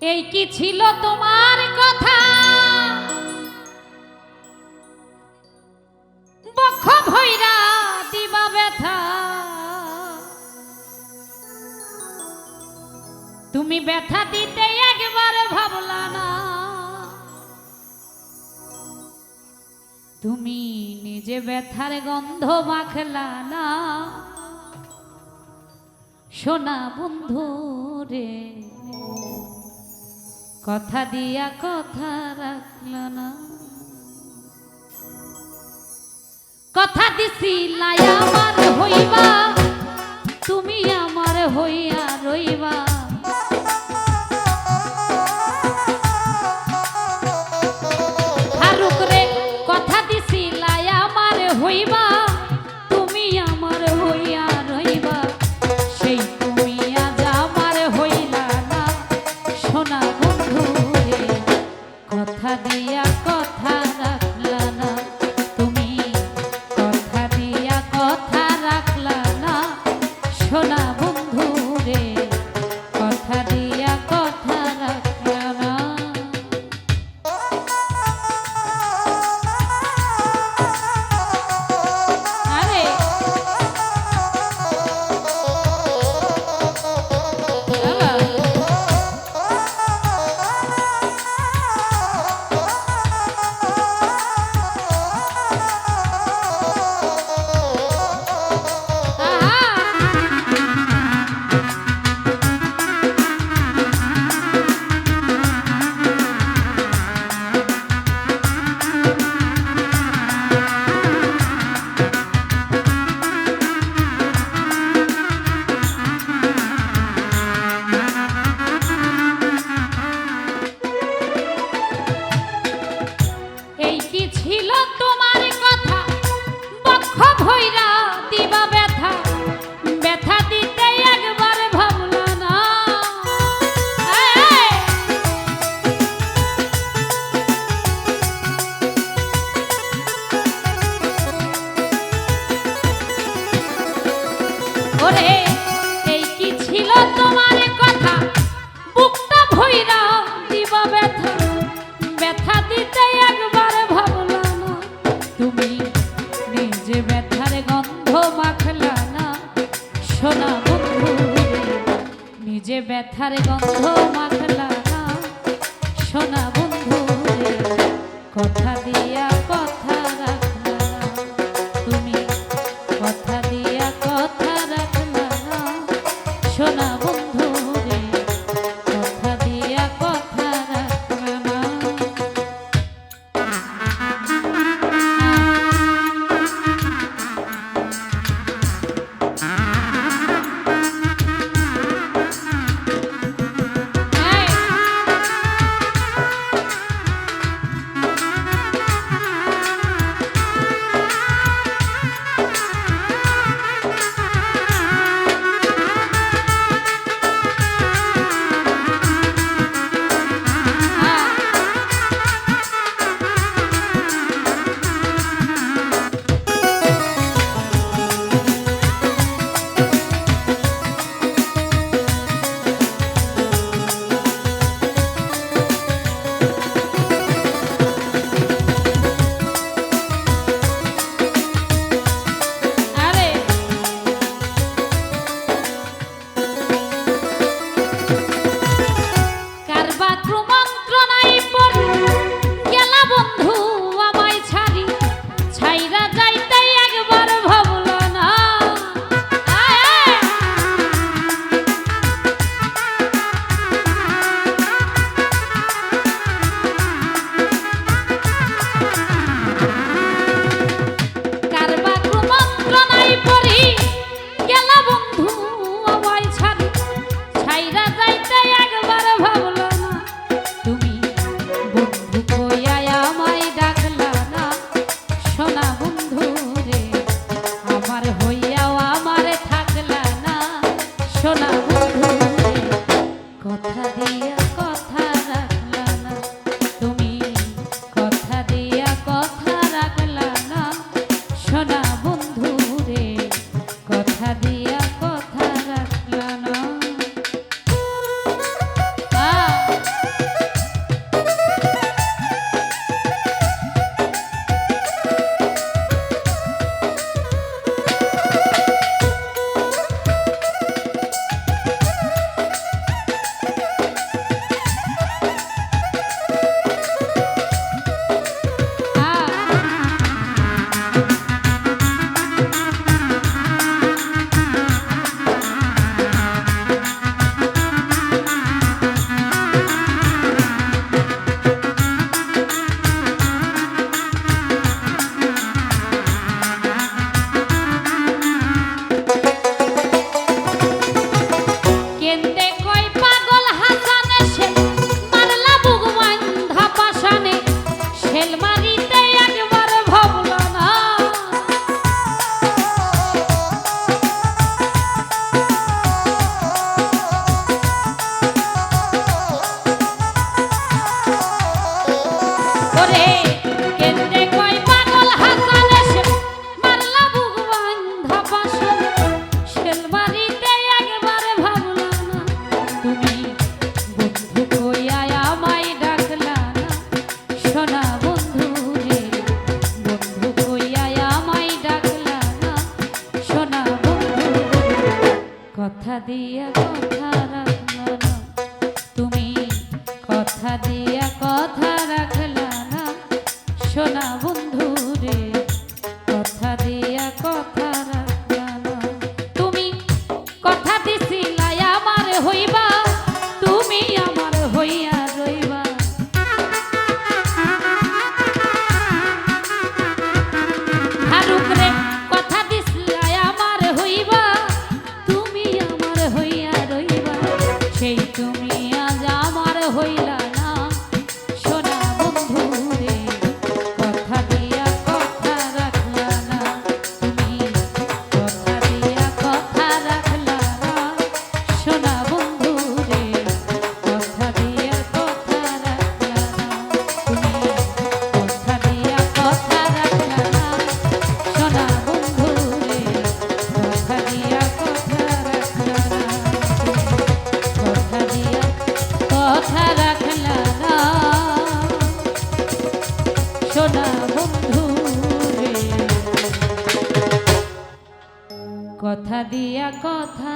এই কি ছিল তোমার কথা? বক্ষ ভৈরা দিবা ব্যথা। তুমি ব্যথা দিতে একবার ভাবলা না। তুমি নিজে ব্যথার গন্ধ মাখলা না। সোনা বন্ধু রে। কথা দিয়া কথা রাখল না। কথা দিছি লাই আমার হইবা তুমি আমার হইয়া রইবা। এই কি ছিল তোমার কথা? বুকটা ভৈরা দিবা ব্যথা। ব্যথা দিতে একবার ভাবলা না তুমি নিজে ব্যথার গন্ধ মাখলা না। সোনা বন্ধু, নিজে ব্যথার গন্ধ মাখলা না। সোনা বন্ধু, কথা দিয়া কথা রাখলা। তুমি কথা দিয়া কথা people. que সোনা কথা দিয়া কথা